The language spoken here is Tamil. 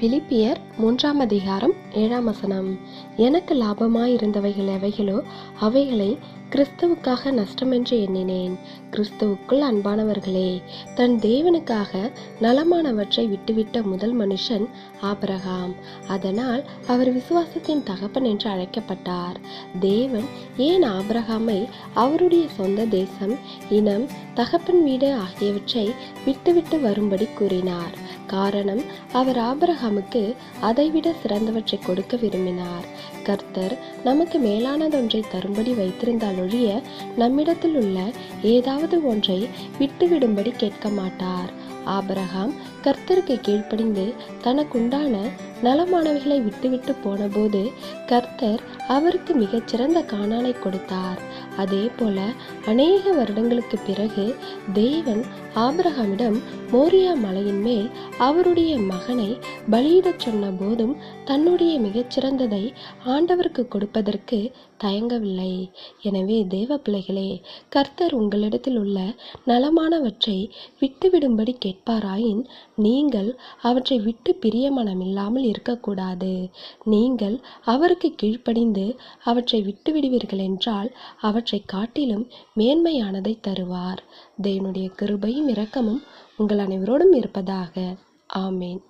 பிலிப்பியர் மூன்றாம் அதிகாரம் ஏழாம் வசனம். எனக்கு லாபமாயிருந்தவைகள் எவைகளோ அவைகளை கிறிஸ்துவுக்காக நஷ்டமென்று எண்ணினேன். கிறிஸ்துவுக்குள் அன்பானவர்களே தன் தேவனுக்காக நலமானவற்றை விட்டுவிட்ட முதல் மனுஷன் ஆபரகாம். அதனால் அவர் விசுவாசத்தின் தகப்பன் என்று அழைக்கப்பட்டார். தேவன் ஏன் ஆபிரகாமை அவருடைய சொந்த தேசம் இனம் தகப்பன் வீடு ஆகியவற்றை விட்டுவிட்டு வரும்படி கூறினார். காரணம் அவர் ஆபிரகாமுக்கு அதைவிட சிறந்தவற்றை கொடுக்க விரும்பினார். கர்த்தர் நமக்கு மேலானதொன்றை தரும்படி வைத்திருந்தால் ஒழிய நம்மிடத்தில் உள்ள ஏதாவது ஒன்றை விட்டுவிடும்படி கேட்க மாட்டார் ஆபரகாம் கர்த்தருக்கு கீழ்ப்படிந்து தனக்குண்டான நலமானவைகளை விட்டுவிட்டு போனபோது கர்த்தர் அவருக்கு மிகச்சிறந்த காணானை கொடுத்தார். அதே போல அநேக வருடங்களுக்கு பிறகு தேவன் ஆபிரகாமிடம் மோரியா மலையின் மேல் அவருடைய மகனை பலியிடச் சொன்ன போதும் தன்னுடைய மிகச்சிறந்ததை ஆண்டவருக்கு கொடுப்பதற்கு தயங்கவில்லை. எனவே தேவ பிள்ளைகளே கர்த்தர் உங்களிடத்தில் உள்ள நலமானவற்றை விட்டுவிடும்படி கேட்பாராயின் நீங்கள் அவற்றை விட்டு பிரிய மனமில்லாமல் இருக்கக்கூடாது. நீங்கள் அவருக்கு கீழ்ப்படிந்து அவற்றை விட்டு விடுவீர்கள் என்றால் அவற்றை காட்டிலும் மேன்மையானதை தருவார். தேவனுடைய கிருபையும் இரக்கமும் உங்கள் அனைவரோடும் இருப்பதாக. ஆமேன்.